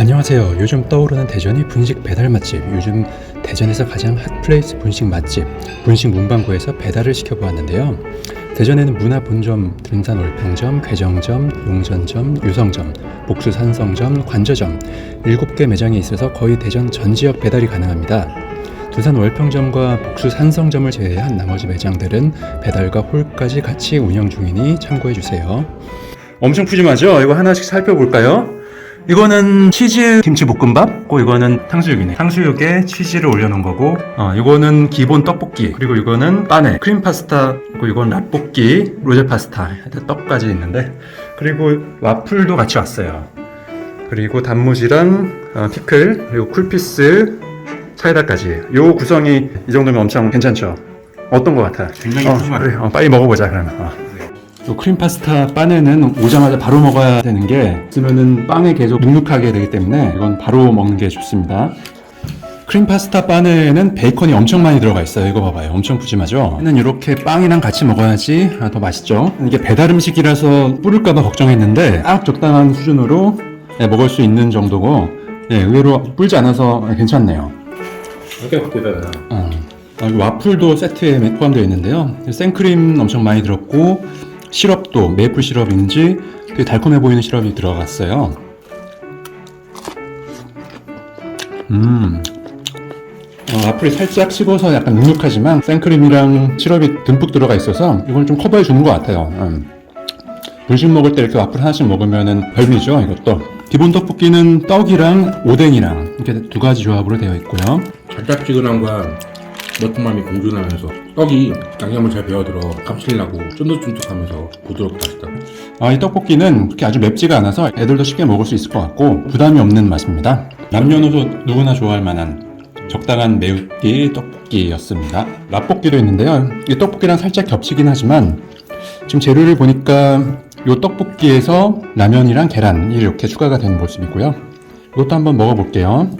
안녕하세요. 요즘 떠오르는 대전이 분식 배달 맛집. 요즘 대전에서 가장 핫플레이스 분식 맛집 분식 문방구에서 배달을 시켜보았는데요. 대전에는 문화본점, 등산 월평점, 괴정점, 용전점, 유성점, 복수 산성점, 관저점 7개 매장이 있어서 거의 대전 전 지역 배달이 가능합니다. 두산 월평점과 복수 산성점을 제외한 나머지 매장들은 배달과 홀까지 같이 운영 중이니 참고해 주세요. 엄청 푸짐하죠? 이거 하나씩 살펴볼까요? 이거는 치즈 김치 볶음밥, 고 이거는 탕수육이네. 탕수육에 치즈를 올려놓은 거고, 어, 이거는 기본 떡볶이, 그리고 이거는 빠네, 크림 파스타, 그리고 이건 라볶이, 로제 파스타, 하여튼 떡까지 있는데, 그리고 와플도 같이 왔어요. 그리고 단무지랑 어, 피클, 그리고 쿨피스, 사이다까지. 요 구성이 이 정도면 엄청 괜찮죠? 어떤 거 같아? 굉장히 어. 그래, 어, 빨리 먹어보자 그러면. 어. 요 크림 파스타 빠네는 오자마자 바로 먹어야 되는 게 있으면은 빵에 계속 눅눅하게 되기 때문에 이건 바로 먹는 게 좋습니다. 크림 파스타 빠네에는 베이컨이 엄청 많이 들어가 있어요. 이거 봐봐요. 엄청 푸짐하죠? 는 이렇게 빵이랑 같이 먹어야지 아, 더 맛있죠? 이게 배달 음식이라서 뿌릴까봐 걱정했는데 딱 적당한 수준으로 예, 먹을 수 있는 정도고 예, 의외로 불지 않아서 괜찮네요. 이렇게 바뀌잖아. 어. 아, 이 와플도 세트에 포함되어 있는데요. 생크림 엄청 많이 들었고 시럽도 메이플 시럽인지 되게 달콤해 보이는 시럽이 들어갔어요. 음. 어, 와플이 살짝 식어서 약간 눅눅하지만 생크림이랑 시럽이 듬뿍 들어가 있어서 이걸 좀 커버해 주는 것 같아요. 음. 분식 먹을 때 이렇게 와플 하나씩 먹으면 별미죠, 이것도. 기본 떡볶이는 떡이랑 오뎅이랑 이렇게 두 가지 조합으로 되어 있고요. 달짝지근함과 매콤함이 공존하면서 떡이 양념을 잘 배어들어 감칠나고 쫀득쫀득하면서 부드럽고 맛있다. 아, 이 떡볶이는 그렇게 아주 맵지가 않아서 애들도 쉽게 먹을 수 있을 것 같고 부담이 없는 맛입니다. 남녀노소 누구나 좋아할 만한 적당한 매운기 떡볶이였습니다. 라볶이도 있는데요. 이 떡볶이랑 살짝 겹치긴 하지만 지금 재료를 보니까 이 떡볶이에서 라면이랑 계란이 이렇게 추가가 된 모습이고요. 이것도 한번 먹어볼게요.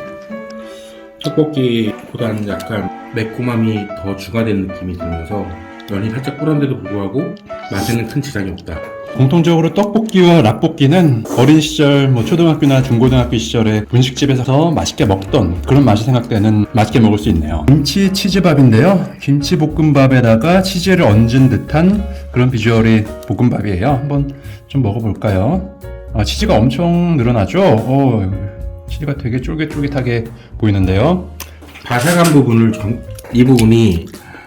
떡볶이보다는 약간 매콤함이 더 중화된 느낌이 들면서 면이 살짝 불안데도 불구하고 맛에는 큰 지장이 없다. 공통적으로 떡볶이와 라볶이는 어린 시절, 뭐 초등학교나 중고등학교 시절에 분식집에서 맛있게 먹던 그런 맛이 생각되는 맛있게 먹을 수 있네요. 김치 치즈밥인데요. 김치 볶음밥에다가 치즈를 얹은 듯한 그런 비주얼의 볶음밥이에요. 한번 좀 먹어볼까요? 아, 치즈가 엄청 늘어나죠? 어, 치즈가 되게 쫄깃쫄깃하게 보이는데요. 바삭한 부분을 정- 이 부분이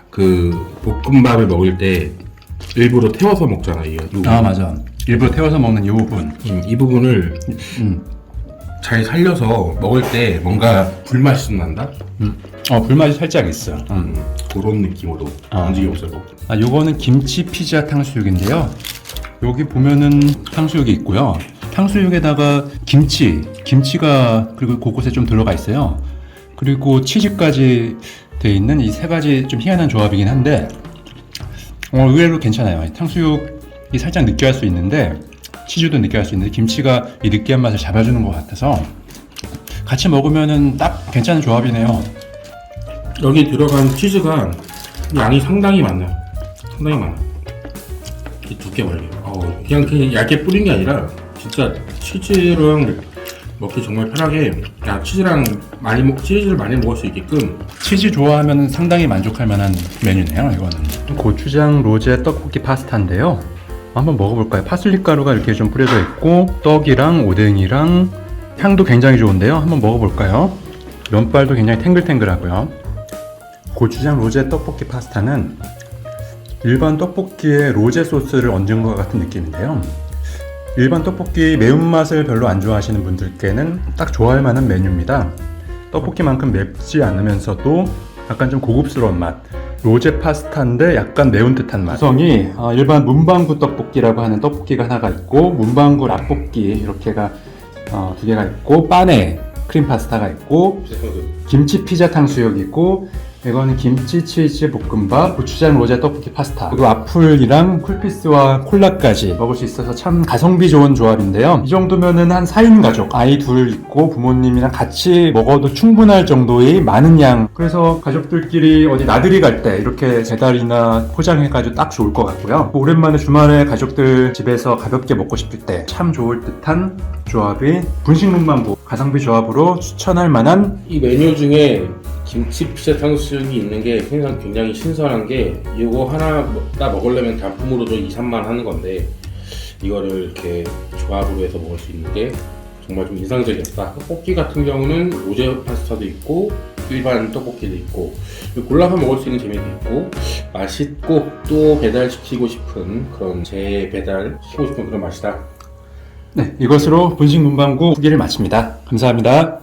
그 볶음밥을 먹을 때 일부러 태워서 먹잖아 이 부분. 아, 맞아. 일부러 태워서 먹는 이 부분. 음, 이 부분을 음. 잘 살려서 먹을 때 뭔가 불맛이 좀 난다. 음. 어, 불맛이 살짝 있어. 음. 음, 그런 느낌으로 아. 없어도. 아, 요거는 김치 피자 탕수육인데요. 여기 보면은 탕수육이 있고요. 탕수육에다가 김치, 김치가 그리고 곳곳에 좀 들어가 있어요. 그리고 치즈까지 돼 있는 이 세 가지 좀 희한한 조합이긴 한데, 어, 의외로 괜찮아요. 이 탕수육이 살짝 느끼할 수 있는데, 치즈도 느끼할 수 있는데, 김치가 이 느끼한 맛을 잡아주는 것 같아서, 같이 먹으면은 딱 괜찮은 조합이네요. 여기 들어간 치즈가 양이 상당히 많아요. 상당히 많아. 이 두께 말이에요. 어, 그냥 그냥 얇게 뿌린 게 아니라 진짜 치즈랑 먹기 정말 편하게 야 치즈랑 많이 먹 치즈를 많이 먹을 수 있게끔 치즈 좋아하면 상당히 만족할 만한 메뉴네요, 이거는. 고추장 로제 떡볶이 파스타인데요. 한번 먹어볼까요? 파슬리 가루가 이렇게 좀 뿌려져 있고, 떡이랑 오뎅이랑 향도 굉장히 좋은데요. 한번 먹어볼까요? 면발도 굉장히 탱글탱글하고요. 고추장 로제 떡볶이 파스타는 일반 떡볶이에 로제 소스를 얹은 것 같은 느낌인데요. 일반 떡볶이 매운맛을 별로 안 좋아하시는 분들께는 딱 좋아할 만한 메뉴입니다. 떡볶이만큼 맵지 않으면서도 약간 좀 고급스러운 맛. 로제 파스타인데 약간 매운 듯한 맛. 구성이 어, 일반 문방구 떡볶이라고 하는 떡볶이가 하나가 있고 문방구 라볶이 이렇게가 어, 두 개가 있고 빠네 크림 파스타가 있고 김치 피자 탕수육이 있고 이거는 김치 치즈 볶음밥, 고추장 로제 떡볶이 파스타, 그리고 와플이랑 쿨피스와 콜라까지 먹을 수 있어서 참 가성비 좋은 조합인데요. 이 정도면은 한 4인 가족, 아이 둘 있고 부모님이랑 같이 먹어도 충분할 정도의 많은 양. 그래서 가족들끼리 어디 나들이 갈 때 이렇게 배달이나 포장해가지고 딱 좋을 것 같고요. 오랜만에 주말에 가족들 집에서 가볍게 먹고 싶을 때 참 좋을 듯한 조합이 분식문방구 가성비 조합으로 추천할 만한 이 메뉴 중에 김치 피자 탕수육이 있는 게 굉장히, 굉장히 신선한 게 이거 하나 다 먹으려면 단품으로도 2, 3만 하는 건데 이거를 이렇게 조합으로 해서 먹을 수 있는 게 정말 좀 인상적이었다. 떡볶이 같은 경우는 로제 파스타도 있고 일반 떡볶이도 있고 골라서 먹을 수 있는 재미도 있고 맛있고 또 배달시키고 싶은 그런 재배달 시키고 싶은 그런 맛이다. 네, 이것으로 분식 문방구 후기를 마칩니다. 감사합니다.